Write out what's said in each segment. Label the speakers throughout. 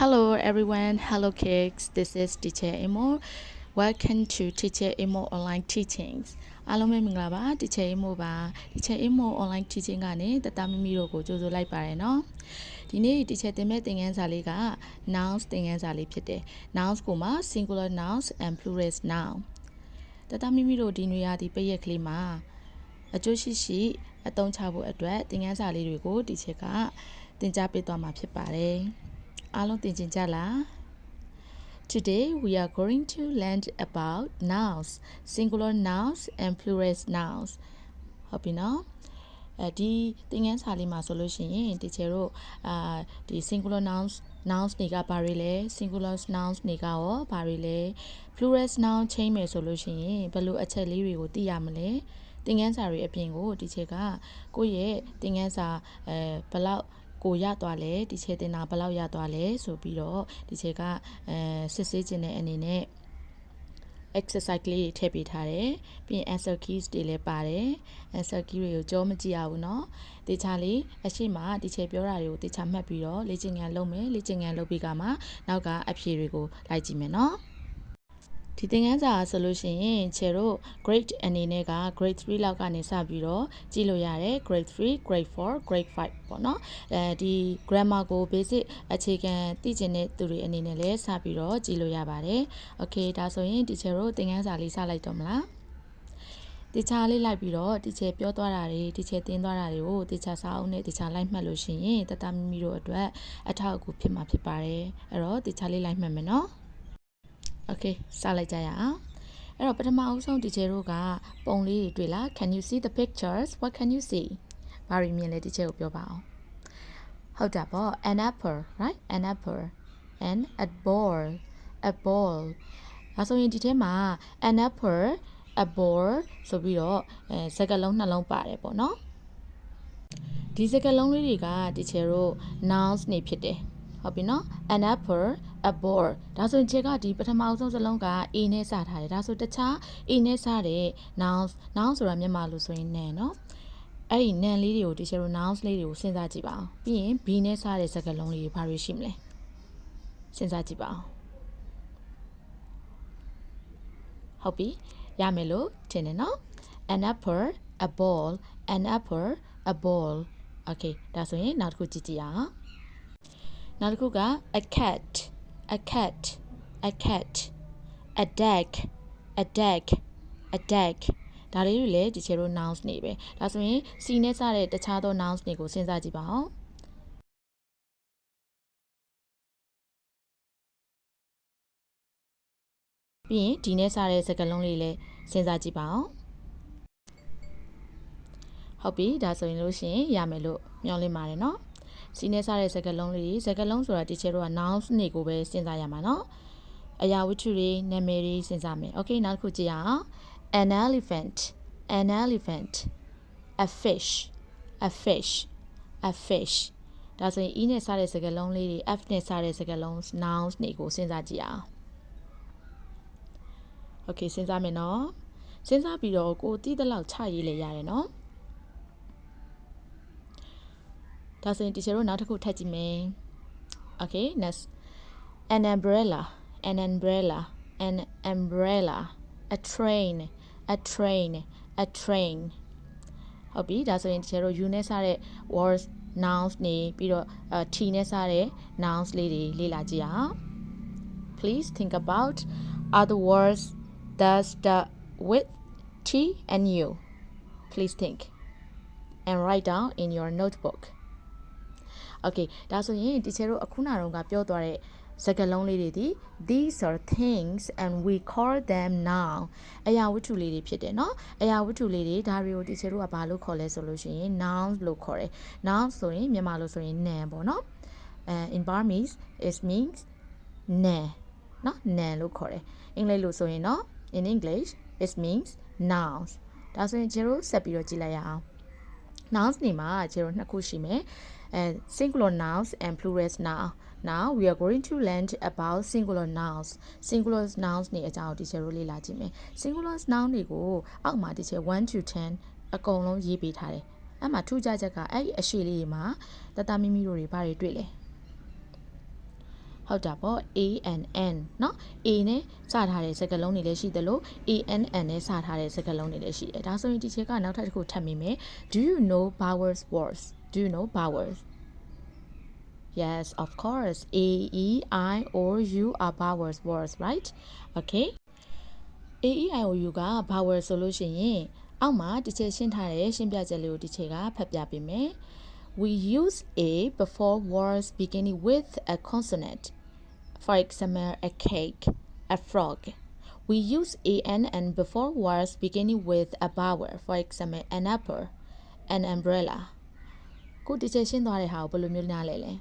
Speaker 1: Hello everyone, hello kids. This is Teacher Imo. Welcome to Teacher Imo Online Teachings. အားလုံးပဲမင်္ဂလာပါ Teacher Imo ပါ Teacher Imo Online Teaching ကနေတတမမီတို့ကိုကြိုဆိုလိုက်ပါရနော်ဒီနေ့ Teacher တင်မဲ့သင်ခန်းစာလေးက nouns သင်ခန်းစာလေးဖြစ်တယ် nouns ကိုမှ singular nouns and plural noun တတမမီတို့ဒီနွေရာသီပိတ်ရက်ကလေးမှာအကျိုးရှိရှိအသုံးချဖို့အတွက်သင်ခန်းစာလေးတွေကို Teacher ကသင်ကြားပေးသွားမှာဖြစ်ပါတယ် အားလုံးသင်ကျင်ကြလား Today we are going to learn about nouns, singular nouns and plural nouns. ဟုတ်ပြီနော်အဲဒီသင်ခန်းစာလေးမှာဆိုလို့ရှိရင်တချို့တို့အာဒီ singular nouns nouns တွေကဘာတွေလဲ singular nouns တွေကရောဘာတွေလဲ plural noun ချိန်မယ်ဆိုလို့ရှိရင်ဘယ်လိုအချက်လေးတွေကိုသိရမလဲသင်ခန်းစာတွေအပြင်ကိုဒီချက်ကကိုယ့်ရဲ့သင်ခန်းစာအဲဘယ်လောက် ကိုရသွားလဲဒီချက်တင်တာဘယ်လောက်ရသွားလဲဆိုပြီးတော့ဒီချက်ကအဲစစ်ဆေးခြင်းတဲ့အနေနဲ့ exercise လေးတွေထည့်ပေးထားတယ်ပြီးရင် answer keys တွေလည်းပါတယ် answer key တွေကိုကြောမကြည့်ရဘူးเนาะတေချာလေးအရှိမဒီချက်ပြောတာတွေကိုတေချာမှတ်ပြီးတော့လေ့ကျင့်ခန်းလုပ်မယ်လေ့ကျင့်ခန်းလုပ်ပြီးကမှနောက် ကအဖြေတွေကိုလိုက်ကြည့်မယ်เนาะ ဒီသင်ခန်းစာဆိုလို့ရှိရင်ခြေတို့ grade အနေနဲ့က grade 3လောက်ကနေစပြီးတော့ကြည့်လို့ရတယ် grade 3 grade 4 grade 5ပေါ့နော်အဲဒီ grammar ကို basic အခြေခံသိကျင်တဲ့သူတွေအနေနဲ့လည်းစပြီးတော့ကြည့်လို့ရပါတယ် okay ဒါဆိုရင်ဒီခြေတို့သင်ခန်းစာလေးစလိုက်တော့မလားတခြားလေးလိုက်ပြီးတော့တီချေပြောသွားတာတွေတီချေတင်းသွားတာတွေကိုတခြားစာအုပ်နဲ့တခြားလိုက်မှတ်လို့ရှိရင်တတမမီတို့အတွက်အထောက်အကူဖြစ်မှာဖြစ်ပါတယ်အဲ့တော့တခြားလေးလိုက်မှတ်မယ်နော် Okay စလိုက်ကြရအောင်အဲ့တော့ပထမအဦးဆုံးဒီချေတို့ကပုံလေးတွေတွေ့လား Can you see the pictures What can you see ဘာတွေမြင်လဲဒီချေကိုပြောပါအောင်ဟုတ်တာပေါ့ an apple right an apple and a ball a ball ဒါဆိုရင်ဒီထဲမှာ an apple a ball ဆိုပြီးတော့အဲစကားလုံးနှလုံးပါတယ်ပေါ့နော်ဒီစကားလုံးလေးတွေကဒီချေတို့ nouns နေဖြစ်တယ်ဟုတ်ပြီနော် an apple a ball ဒါဆိုရင်ချက်ကဒီပထမအဆုံးစလုံးက a နဲ့စထားတယ်ဒါဆိုတခြား a နဲ့စတဲ့ nouns nouns ဆိုတာမြန်မာလို့ဆိုရင်နဲ့နော်အဲ့ဒီနံလေးတွေကိုတချို့ nouns လေးတွေကိုစဉ်းစားကြည့်ပါအောင်ပြီးရင် b နဲ့စတဲ့စကားလုံးလေးတွေဘာတွေရှိမလဲစဉ်းစားကြည့်ပါအောင်ဟုတ်ပြီရမယ်လို့ထင်တယ်နော် an apple a ball an apple a ball okay ဒါဆိုရင်နောက်တစ်ခုကြည့်ကြည့်အောင်နောက်တစ်ခုက a cat a cat a cat a deck a deck a deck ဒါလေးတွေလည်းဒီချေတို့ nouns နေပဲဒါဆိုရင် C နဲ့စတဲ့တခြားသော nouns တွေကိုစဉ်းစားကြည့်ပါဦးပြီးရင်ဒီနဲ့စတဲ့စကားလုံးလေးလည်းစဉ်းစားကြည့်ပါဦးဟုတ်ပြီဒါဆိုရင်လို့ရှိရင်ရမယ်လို့မျှော်လင့်ပါတယ်เนาะ စီးနေစားတဲ့စကားလုံးလေးတွေစကားလုံးဆိုတာတီချယ်တို့က nouns တွေကိုပဲစဉ်းစားရမှာเนาะအရာဝတ္ထုတွေနာမည်တွေစဉ်းစားမယ် okay နောက်တစ်ခုကြည့်ရအောင် an elephant an elephant a fish a fish a fish ဒါဆိုရင် e နဲ့စတဲ့စကားလုံးလေးတွေ f နဲ့စတဲ့စကားလုံး nouns တွေကိုစဉ်းစားကြည့်အောင် okay စဉ်းစားမယ်နော်စဉ်းစားပြီးတော့ကိုတီးတဲ့လောက်ချရေးလေရတယ်နော် ဒါဆိုရင် teacher တို့နောက်တစ်ခုထပ်ကြည့်မယ် okay next an umbrella an umbrella an umbrella a train a train a train ဟုတ်ပြီဒါဆိုရင် teacher တို့ you နဲ့စတဲ့ words nouns နေပြီးတော့ t နဲ့စတဲ့ nouns လေးတွေလေ့လာကြည့်အောင် please think about other words that start with t and u please think and write down in your notebook okay ဒါဆိုရင်တီချေတို့အခုနတော့ကပြောသွားတဲ့စကားလုံးလေးတွေဒီ these are things and we call them now အရာဝတ္ထုလေးတွေဖြစ်တယ်เนาะအရာဝတ္ထုလေးတွေဒါတွေကိုတီချေတို့ကဘာလို့ခေါ်လဲဆိုလို့ရှိရင် nouns လို့ခေါ်တယ် nouns ဆိုရင်မြန်မာလို့ဆိုရင် noun ပေါ့เนาะအဲ in Burmese it means noun เนาะ noun လို့ခေါ်တယ်အင်္ဂလိပ်လို့ဆိုရင်เนาะ in English it means nouns ဒါဆိုရင်ကျတို့ဆက်ပြီးတော့ကြည့်လိုက်ရအောင် nouns နေမှာကျတို့နှစ်ခုရှိမယ် and singular nouns and plural noun now we are going to learn about singular nouns singular nouns နေအကြောင်း teacher တို့လေ့လာကြည့်မယ် singular noun တွေကိုအောက်မှာ teacher 1 to 10အကုန်လုံးရေးပေးထားတယ်အဲ့မှာထူးခြားချက်ကအဲ့ဒီအရှိလေးတွေမှာတတမီမီတို့တွေဘာတွေတွေ့လဲဟ ဟုတ်တာပေါ့ A and N เนาะ A နဲ့စထားတဲ့စကားလုံးတွေလည်းရှိသလို A N N နဲ့စထားတဲ့စကားလုံးတွေလည်းရှိတယ်ဒါဆိုရင်ဒီချက်ကနောက်ထပ်တစ်ခုထပ်မိမယ် Do you know Bowers words Do you know Bowers Yes of course A E I O U are Bowers words right Okay A E I O U က Bowers ဆိုလို့ရှိရင်အောက်မှာတစ်ချက်ရှင်းထားတဲ့ရှင်းပြချက်လေးကိုတစ်ချက်ကဖတ်ပြပေးမယ် We use a before words beginning with a consonant. For example, a cake, a frog. We use an and before words beginning with a vowel. For example, an apple, an umbrella. ခုဒီချက်ရှင်းသွားတဲ့ဟာကိုဘယ်လိုမျိုးနားလဲလဲ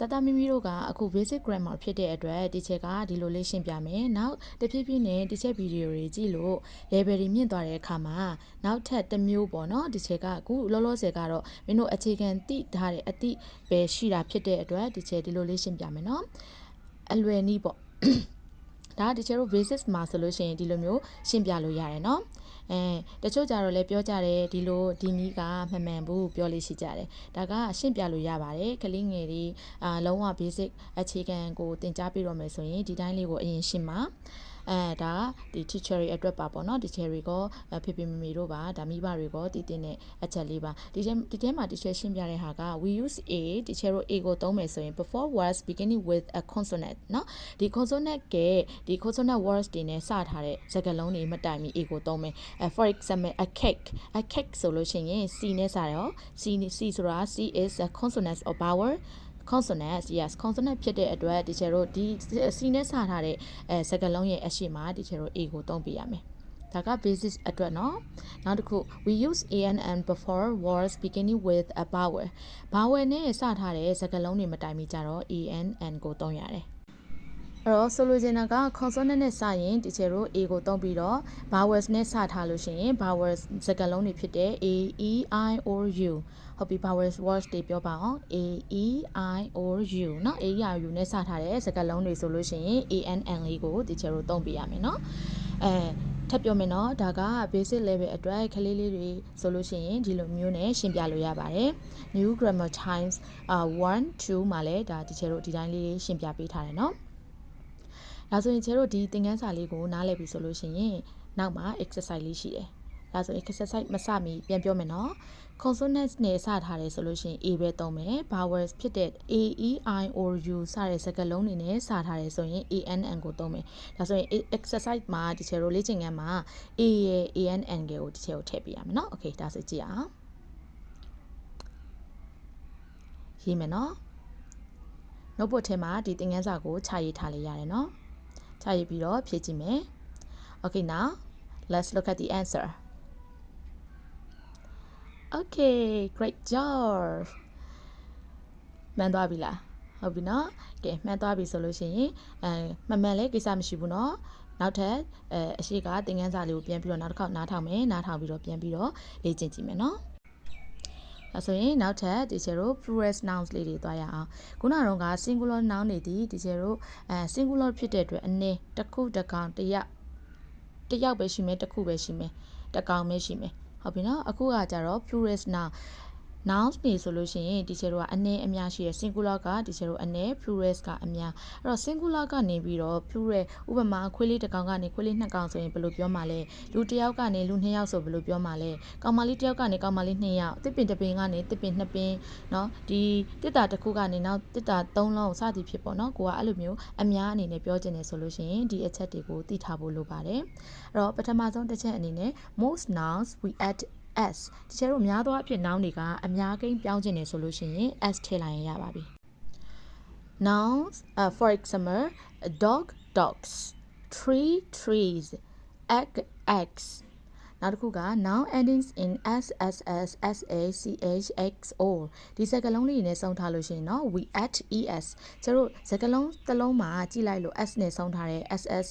Speaker 1: တတမီမီတို့ကအခု basic grammar ဖြစ်တဲ့အတွက်ဒီချက်ကဒီလိုလေးရှင်းပြမယ်။နောက်တဖြည်းဖြည်းနဲ့ဒီချက်ဗီဒီယိုတွေကြည့်လို့ level တွေမြင့်သွားတဲ့အခါမှာနောက်ထပ်တစ်မျိုးပေါ့နော်ဒီချက်ကအခုလောလောဆယ်ကတော့မင်းတို့အခြေခံသိထားတဲ့အသည့်ပဲရှိတာဖြစ်တဲ့အတွက်ဒီချက်ဒီလိုလေးရှင်းပြမယ်နော်။အလွယ်နည်းပေါ့။ဒါကဒီချက်တို့ basic မှာဆိုလို့ရှိရင်ဒီလိုမျိုးရှင်းပြလို့ရတယ်နော်။ အဲတချို့ကြတော့လည်းပြောကြတယ်ဒီလိုဒီနီးကမမှန်ဘူးပြောလို့ရှိကြတယ်ဒါကရှင်းပြလို့ရပါတယ်ကလေးငယ်တွေအာလုံးဝ basic အခြေခံကိုသင်ကြားပြတော့မယ်ဆိုရင်ဒီတိုင်းလေးကိုအရင်ရှင်းပါ အဲဒါဒီ teacher တွေအတွက်ပါပေါ့နော် teacher တွေကောဖေဖေမမေတို့ပါဒါမိဘတွေကောတည်တဲ့အချက်လေးပါဒီဒီထဲမှာ teacher ရှင်းပြတဲ့ဟာက we use a teacher တို့ a ကိုသုံးမယ်ဆိုရင် before words beginning with a consonant နော်ဒီ consonant ကဒီ consonant words တွေနဲ့စထားတဲ့စကားလုံးတွေမတိုင်မီ a ကိုသုံးမယ် for example a cake a cake ဆိုလို့ရှိရင် c နဲ့စတယ်ဟော c c ဆိုတာ c is a consonant or vowel consonant yes consonant ဖြစ်တဲ့အတွက်ဒီချေတို့ဒီစီနဲ့စထားတဲ့အဲစကားလုံးရဲ့အရှိမဒီချေတို့ a ကိုသုံးပြရမယ်ဒါက basis အတွက်เนาะနောက်တစ်ခု we use an and before words beginning with a vowel vowel နဲ့စထားတဲ့စကားလုံးတွေမတိုင်မီကြတော့ an and ကိုသုံးရတယ် အဲ့တော့ဆိုလိုချင်တာက consonant နဲ့စရင်ဒီချေတို့ a ကိုသုံးပြီးတော့ vowels နဲ့စထားလို့ရှိရင် vowels စကားလုံးတွေဖြစ်တဲ့ a e i o u ဟုတ်ပြီ vowels words တွေပြောပါအောင် a e i o u เนาะ a e i o u နဲ့စထားတဲ့စကားလုံးတွေဆိုလို့ရှိရင် a n n လေးကိုဒီချေတို့သုံးပြရမယ်เนาะအဲထပ်ပြောမယ်နော်ဒါက basic level အတွက်ကလေးလေးတွေဆိုလို့ရှိရင်ဒီလိုမျိုးနဲ့ရှင်းပြလို့ရပါတယ် new grammar times อ่า1 2မှာလည်းဒါဒီချေတို့ဒီတိုင်းလေးရှင်းပြပေးထားတယ်เนาะ ဒါဆိုရင်ကျတို့ဒီသင်ခန်းစာလေးကိုနားလည်ပြီဆိုလို့ရှိရင်နောက်မှာ exercise လေးရှိတယ်ဒါဆို exercise မစမီပြန်ပြောမယ်နော် consonants နဲ့စထားတယ်ဆိုလို့ရှိရင် a ပဲသုံးမယ် vowels ဖြစ်တဲ့ a e i o u စတဲ့စကားလုံးတွေနဲ့စထားတယ်ဆိုရင် a n n ကိုသုံးမယ်ဒါဆိုရင် exercise မှာဒီချေတို့လေ့ကျင့်ခန်းမှာ a ရဲ့ a n n ကိုဒီချေကိုထည့်ပေးရမယ်နော် okay ဒါဆိုကြည့်အောင်ရေးမယ်နော် notebook ထဲမှာဒီသင်ခန်းစာကိုခြာရေးထားလိုက်ရတယ်နော် ခြာရေးပြီးတော့ဖြည့်ကြည့်မယ် Okay now let's look at the answer Okay great job မှန်သွားပြီလားဟုတ်ပြီနော်ကဲမှန်သွားပြီဆိုလို့ရှိရင်အဲမမှန်လဲကိစ္စမရှိဘူးနော်နောက်ထပ်အဲအရှိကသင်ခန်းစာလေးကိုပြန်ပြီးတော့နောက်တစ်ခေါက်နားထောင်မယ်နားထောင်ပြီးတော့ပြန်ပြီးတော့လေ့ကျင့်ကြည့်မယ်နော် ဒါဆိုရင်နောက်ထပ်ဒီချေတို့ plural nouns လေးတွေသွားရအောင်ခုနကတော့က singular noun တွေဒီဒီချေတို့အဲ singular ဖြစ်တဲ့အတွက်အနေတစ်ခုတစ်ကောင်တစ်ယောက်တစ်ယောက်ပဲရှိမယ်တစ်ခုပဲရှိမယ်တစ်ကောင်ပဲရှိမယ်ဟုတ်ပြီနော်အခုကကြတော့ plural noun nouns နေဆိုလို့ရှိရင်ဒီချေတို့ကအနည်းအများရှိရယ် singular ကဒီချေတို့အနည်း plural ကအများအဲ့တော့ singular ကနေပြီးတော့ plural ဥပမာခွေးလေးတစ်ကောင်ကနေခွေးလေးနှစ်ကောင်ဆိုရင်ဘယ်လိုပြောမှာလဲလူတစ်ယောက်ကနေလူနှစ်ယောက်ဆိုဘယ်လိုပြောမှာလဲကောင်မလေးတစ်ယောက်ကနေကောင်မလေးနှစ်ယောက်တစ်ပင်တစ်ပင်ကနေတစ်ပင်နှစ်ပင်เนาะဒီတစ်တာတစ်ခုကနေနောက်တစ်တာသုံးလုံးစသည်ဖြစ်ပေါ့เนาะကိုကအဲ့လိုမျိုးအများအနေနဲ့ပြောချင်တယ်ဆိုလို့ရှိရင်ဒီအချက်တွေကိုသိထားဖို့လိုပါတယ်အဲ့တော့ပထမဆုံးတစ်ချက်အနေနဲ့ most nouns we add s တချို့တို့များသောအားဖြင့် noun တွေကအများကိန်းပြောင်းခြင်းနေဆိုလို့ရှိရင် s ထည့်လိုက်ရင်ရပါပြီ nouns uh, for example a dog dogs tree trees egg eggs နောက်တစ်ခုက noun endings in s s s s a c h x o ဒီစကားလုံးလေးနဲ့စုံထားလို့ရှိရင်เนาะ we at es ကျတို့စကားလုံးတစ်လုံးမှာကြည့်လိုက်လို့ s နဲ့စုံထားတဲ့ s s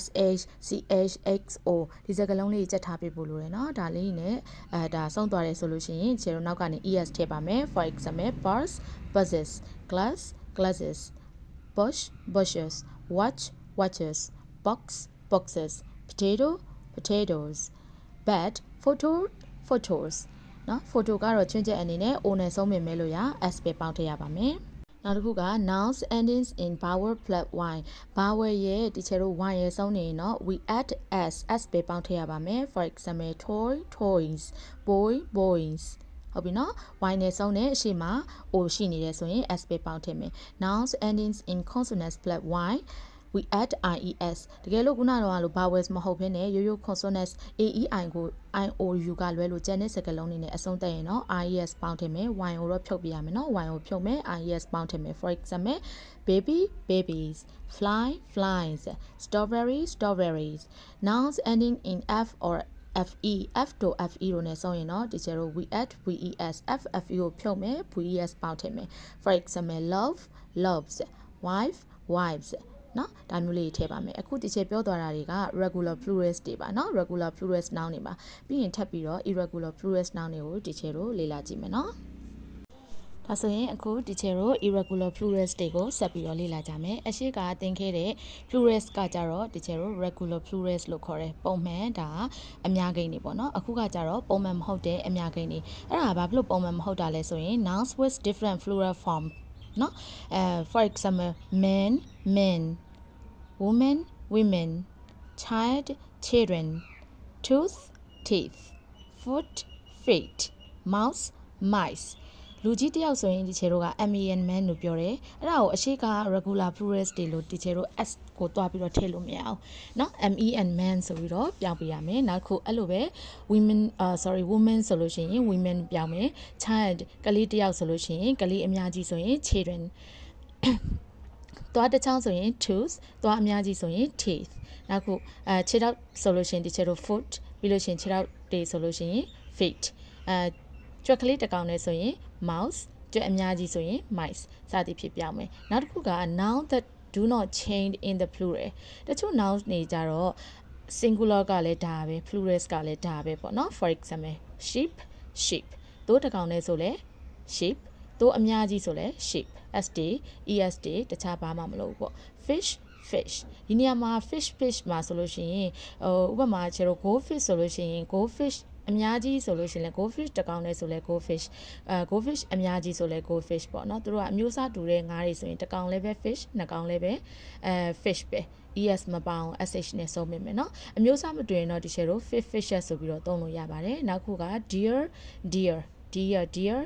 Speaker 1: s h c h x o ဒီစကားလုံးလေးကြက်ထားပြဖို့လိုတယ်เนาะဒါလေးနဲ့အဲဒါစုံသွားတယ်ဆိုလို့ရှိရင်ကျတို့နောက်ကနေ es ထည့်ပါမယ် for example bus buses glass glasses bush bushes watch watches box boxes potato potatoes bed photo photos เนาะ photo ကတော့ချွင်းချက်အနေနဲ့ o နဲ့ဆုံးမြင်မဲလို့ရ s ပဲပေါင်းထည့်ရပါမယ် နောက်တစ်ခုက nouns endings in vowel plus y vowel ရဲ့တချို့တို့ y ရဲ့ဆုံးနေရင်တော့ we add s s ပဲပေါင်းထည့်ရပါမယ် for example toy toys boy boys ဟုတ်ပြီနော် y နဲ့ဆုံးတဲ့အရှိမ o ရှိနေတယ်ဆိုရင် s ပဲပေါင်းထည့်မယ် nouns endings in consonants plus y we add ies တကယ်လို့ခုနကတော့လို့ vowels မဟုတ်ဘဲနဲ့ရိုးရိုး consonants a e i ကို i o u ကလွဲလို့ကျန်တဲ့စကားလုံးတွေနဲ့အဆုံးသတ်ရင်တော့ ies ပေါင်းထည့်မယ် y ကိုတော့ဖြုတ်ပြရမယ်နော် y ကိုဖြုတ်မယ် ies ပေါင်းထည့်မယ် for example baby babies fly flies strawberry strawberries nouns ending in f or fe f တို့ fe တို့ ਨੇ ဆုံးရင်တော့ဒီကျတော့ we add ves f fe ကိုဖြုတ်မယ် ves ပေါင်းထည့်မယ် for example love loves wife wives နော်ဒါမျိုးလေးထည့်ပါမယ်အခုဒီချက်ပြောသွားတာတွေက regular plurals တွေပါနော် regular plurals noun တွေပါပြီးရင်ထပ်ပြီးတော့ irregular plurals noun တွေကိုဒီချက်တို့လေ့လာကြည့်မယ်နော်ဒါဆိုရင်အခုဒီချေတို့ irregular plurals တွေကိုဆက်ပြီးတော့လေ့လာကြမယ်။အရှိကသင်ခဲ့တဲ့ plurals ကကြတော့ဒီချေတို့ regular plurals လို့ခေါ်တယ်။ပုံမှန်ဒါအများကိန်းတွေပေါ့နော်။အခုကကြတော့ပုံမှန်မဟုတ်တဲ့အများကိန်းတွေ။အဲ့ဒါဘာဖြစ်လို့ပုံမှန်မဟုတ်တာလဲဆိုရင် nouns with different plural form နော်အဲ for example men men woman women child children tooth teeth foot feet mouse mice လူကြီးတယောက်ဆိုရင်ဒီချေတို့က man man လို့ပြောတယ်အဲ့ဒါကိုအရှိက regular plurals တွေလို့ဒီချေတို့ s ကိုတွားပြီးတော့ထည့်လို့မရအောင်เนาะ men man ဆိုပြီးတော့ပြောင်းပြရမယ်နောက်ခုအဲ့လိုပဲ women uh sorry women ဆိုလို့ရှိရင် women ပြောင်းမယ် child ကလေးတယောက်ဆိုလို့ရှိရင်ကလေးအများကြီးဆိုရင် children သွားတစ်ချောင်းဆိုရင် tooth သွားအများကြီးဆိုရင် teeth နောက်ခုအဲခြေထောက်ဆိုလို့ရှိရင်ဒီခြေထောက် foot ပြီးလို့ရှိရင်ခြေထောက်တွေဆိုလို့ရှိရင် feet အဲကြွက်ကလေးတစ်ကောင်နဲ့ဆိုရင် mouse ကြွက်အများကြီးဆိုရင် mice စသည်ဖြစ်ပြောင်းမယ်နောက်တစ်ခုက noun that do not change in the plural တချို့ nouns နေကြတော့ singular ကလည်းဒါပဲ plurals ကလည်းဒါပဲပေါ့နော် for example sheep sheep သို့တစ်ကောင်နဲ့ဆိုလဲ sheep သို့အများကြီးဆိုလဲ sheep sd est တခြားဘာမှမလုပ်ဘူးပေါ့ fish fish ဒီနေရာမှာ fish fish မှာဆိုလို့ရှိရင်ဟိုဥပမာခြေတော့ go fish ဆိုလို့ရှိရင် go fish အများကြီးဆိုလို့ရှိရင်လည်း goldfish တစ်ကောင်နဲ့ဆိုလဲ goldfish အဲ goldfish အများကြီးဆိုလဲ goldfish ပေါ့နော်သူတို့ကအမျိုးအစားတူတဲ့ငါးတွေဆိုရင်တစ်ကောင်လည်းပဲ fish နှစ်ကောင်လည်းပဲအဲ fish ပဲ es မပေါအောင် sh နဲ့ဆုံးမိမယ်เนาะအမျိုးအစားမတူရင်တော့ဒီ share တို့ fish fishes ဆိုပြီးတော့သုံးလို့ရပါတယ်နောက်ခုက deer deer deer deer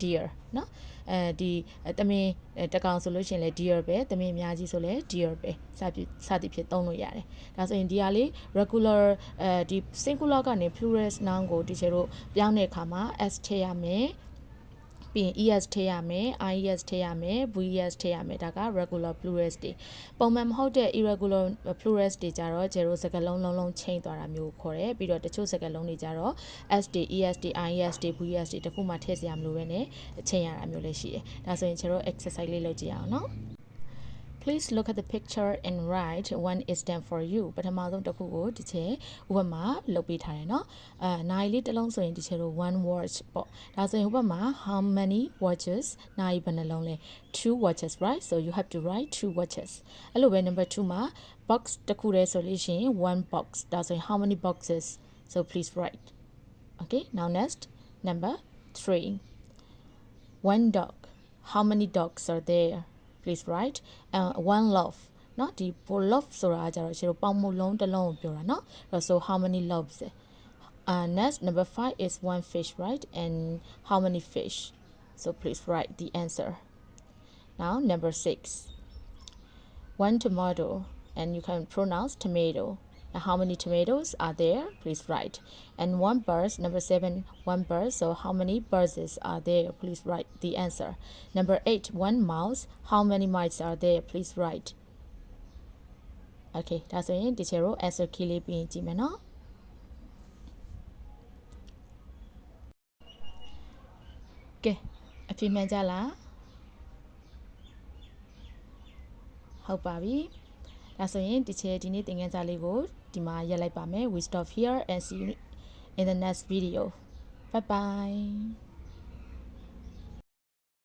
Speaker 1: deer เนาะအဲဒီတမင်တကောင်ဆိုလို့ရှိရင်လည်း deer ပဲတမင်အများကြီးဆိုလည်း deer ပဲစသည်စသည်ဖြစ်သုံးလို့ရတယ်ဒါဆိုရင်ဒီဟာလေး regular အဲဒီ singular ကနေ plural noun ကိုဒီချေတို့ပြောင်းတဲ့အခါမှာ s ထည့်ရမယ် ပြီးရင် es ထည့်ရမယ် ies ထည့်ရမယ် ves ထည့်ရမယ်ဒါက regular plurals တွေပုံမှန်မဟုတ်တဲ့ irregular plurals တွေကြတော့ zero စကားလုံးလုံးလုံးချိန်သွားတာမျိုးခေါ်တယ်ပြီးတော့တချို့စကားလုံးတွေကြတော့ s တွေ es တွေ ies တွေ vs တွေတခုမှထည့်စရာမလိုဘဲနဲ့ချိန်ရတာမျိုးလည်းရှိတယ်ဒါဆိုရင်ကျွန်တော် exercise လေးလုပ်ကြည့်အောင်နော် Please look at the picture and write one is done for you ပထမဆုံးတစ်ခုကိုဒီချက်ဥပမာလုပ်ပေးထားတယ်เนาะအဲနိုင်လေးတစ်လုံးဆိုရင်ဒီချက်တို့ one watch ပေါ့ဒါဆိုရင်ဥပမာ how many watches နိုင်ဘယ်နှလုံးလဲ two watches right so you have to write two watches အဲ့လိုပဲ number 2မှာ box တစ်ခုတည်းဆိုလို့ရှိရင် one box ဒါဆိုရင် how many boxes so please write okay now next number 3 one dog how many dogs are there please right uh, one love. နော်ဒီ love ဆိုတာကကြတော့ရှင်တို့ပေါင်မှုလုံးတစ်လုံးကိုပြောတာနော်အဲ့တော့ so how many loves? Uh next number 5 is one fish right? And how many fish? So please write the answer. Now number 6 one tomato and you can pronounce tomato. Now, how many tomatoes are there? Please write. And one bird, number seven, one bird. So how many birds are there? Please write the answer. Number eight, one mouse. How many mice are there? Please write. Okay, ဒါဆိုရင် teacher တို့ answer key လေးပြင်ကြည့်မယ်နော်ကဲအဖြေမှန်ကြလားဟုတ်ပါပြီဒါဆိုရင် teacher ဒီနေ့သင်ခန်းစာလေးကို ဒီမှာရပ်လိုက်ပါမယ် we stop here and see you in the next video bye bye